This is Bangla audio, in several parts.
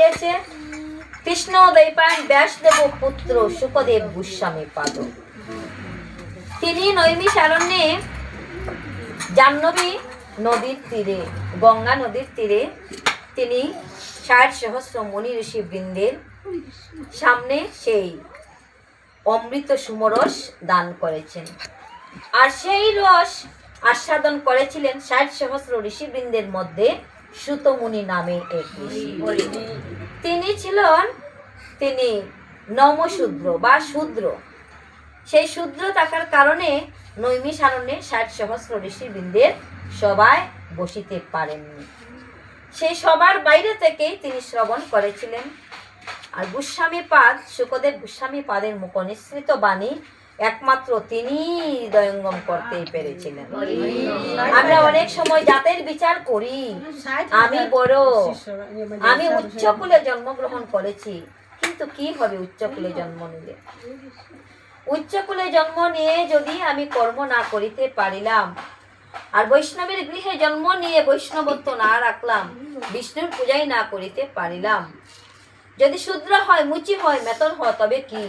হয়েছে কৃষ্ণ দৈপায়ন ব্যাসদেব পুত্র সুখদেব গোস্বামী পাদ। তিনি নৈমিষারণ্যে জাহ্নবী নদীর তীরে, গঙ্গা নদীর তীরে, তিনি ষাট সহস্র মুনি ঋষি বৃন্দের সামনে সেই অমৃত সুমরস দান করেছেন। আর সেই রস আস্বাদন করেছিলেন ষাট সহস্র ঋষিবৃন্দের মধ্যে সুতমুনি নামে এক তিনি ছিলেন তিনি নমশূদ্র বা শূদ্র। সেই শূদ্র থাকার কারণে নৈমিষারণ্যে ষাট সহস্র ঋষিবৃন্দের সবাই বসিতে পারেননি। সেই সবার বাইরে থেকেই তিনি শ্রবণ করেছিলেন। আর গোস্বামী পাদ সুখদেব গোস্বামী পাদের মুখনিসৃত বাণী একমাত্র তিনি হৃদয়ঙ্গম করতে পেরেছিলেন। আমরা অনেক সময় জাতের বিচার করি। আমি বড়। আমি উচ্চকুলে জন্মগ্রহণ করেছি কিন্তু কি হবে উচ্চকুলে জন্ম নিলে? উচ্চকুলে জন্ম নিয়ে যদি আমি কর্ম না করিতে পারিলাম আর বৈষ্ণবের গৃহে জন্ম নিয়ে বৈষ্ণবত্ব না রাখলাম বিষ্ণুর পূজাই না করিতে পারিলাম। যদি শূদ্র হয় মুচি হয় মেতন হয় তবে কি?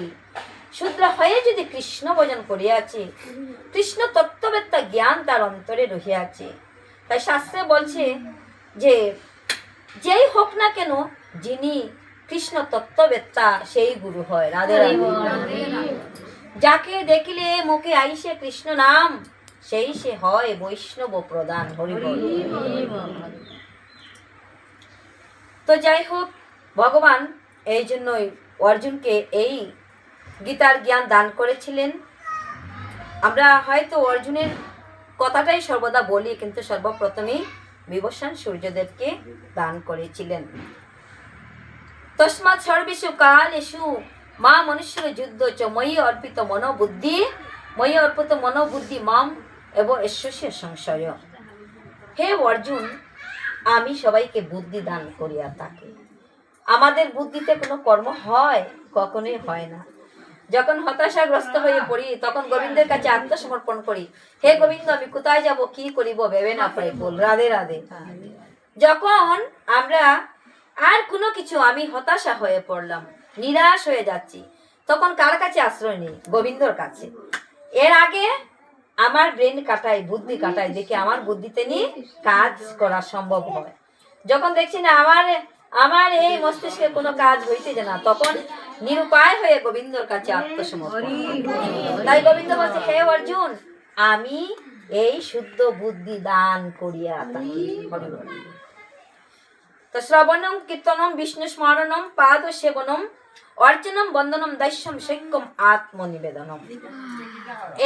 শূদ্র হয়ে যদি কৃষ্ণ ভজন করিয়াছে কৃষ্ণ তত্ত্ববেত্তা জ্ঞান তার অন্তরে রহিয়াছে। তাই শাস্ত্রে বলছে যে যেই হোক না কেন যিনি কৃষ্ণ তত্ত্ববেত্তা সেই গুরু হয় রাধে যাকে দেখিলে মুখে আইসে কৃষ্ণ নাম সেই সে হয় বৈষ্ণব প্রদান হরি তো যাই হোক ভগবান এই জন্যই অর্জুনকে এই গীতার জ্ঞান দান করেছিলেন। আমরা হয়তো অর্জুনের কথাটাই সর্বদা বলি, কিন্তু সর্বপ্রথমেই বিভূষণ সূর্যদেবকে দান করেছিলেন। তস্মাৎ সর্বেষু কালেষু, মা মনুষ্যর যুদ্ধ চ, ময়ী অর্পিত মনোবুদ্ধি, ময়ী অর্পিত মনোবুদ্ধি মাম এবং ঈশ্বস্য সংশয়। হে অর্জুন, আমি সবাইকে বুদ্ধি দান করিয়া থাকি। আমাদের বুদ্ধিতে কোনো কর্ম হয়? কখনোই হয় না। যখন হতাশাগ্রস্ত হয়ে পড়ি তখন গোবিন্দের কাছে আত্মসমর্পণ করি। হে গোবিন্দ আমি কোথায় যাব? কি করিব? ভেবে না পাই বল রাধে রাধে। যখন আমরা আর কোনো কিছু আমি হতাশা হয়ে পড়লাম নিরাশ হয়ে যাচ্ছি তখন কার কাছে আশ্রয় নেই? গোবিন্দর কাছে। এর আগে আমার ব্রেন কাটাই বুদ্ধি কাটাই দেখে আমার বুদ্ধিতে নিয়ে কাজ করা সম্ভব হয়। যখন দেখছি না আমার আমার এই মস্তিষ্কে কোনো কাজ হইতে না তখন নিরুপায় হয়ে গোবিন্দর কাছে আত্মসমর্পণ। তাই গোবিন্দ বলছে হে অর্জুন আমি এই শুদ্ধ বুদ্ধি দান করিয়া তো শ্রবণম কীর্তনম বিষ্ণু স্মরণম পাদ সেবনম অর্চনম বন্দনম দৈশ্যম শৈক্যম আত্মনিবেদনম।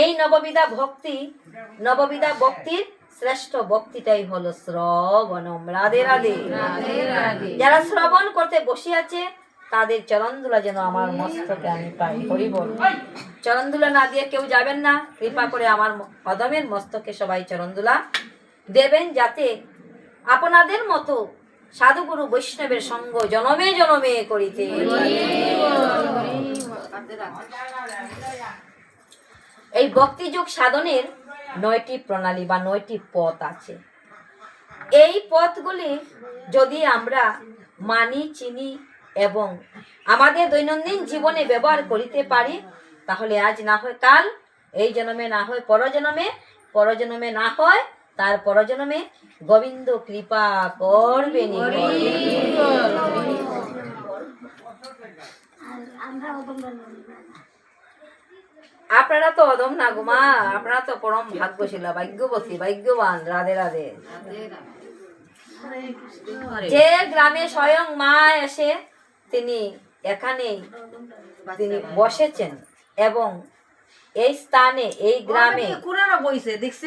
এই নববিধা ভক্তি নববিধা ভক্তির শ্রেষ্ঠ ভক্তিটাই হলো শ্রবণম। রাধে রাধে। যারা শ্রবণ করতে বসে আছে তাদের চরণদুলা যেন আমার মস্তকে আমি পাই, হরি বল। চরণদুলা না দিয়ে কেউ যাবেন না। কৃপা করে আমার অদমের মস্তকে সবাই চরণদুলা দেবেন যাতে আপনাদের মতো সাধুগুরু বৈষ্ণবের সঙ্গ জনমে জনমে করিতে এই ভক্তিযুগ সাধনের নয়টি প্রণালী বা নয়টি পথ আছে। এই পথগুলি যদি আমরা মানি, চিনি এবং আমাদের দৈনন্দিন জীবনে ব্যবহার করিতে পারি তাহলে আজ না হয় কাল এই জন্মে না হয় পরজন্মে পরজন্মে না হয় তার পরজন্মে গোবিন্দ কৃপা করবেন আপনারা তো অদম না গুমা আপনারা তো পরম ভাগ্যশীলা ভাগ্যবতী ভাগ্যবান রাধে রাধে। যে গ্রামে স্বয়ং মা এসে তিনি এখানে তিনি বসেছেন এবং এই স্থানে এই গ্রামে কুরারা বইছে? দেখছে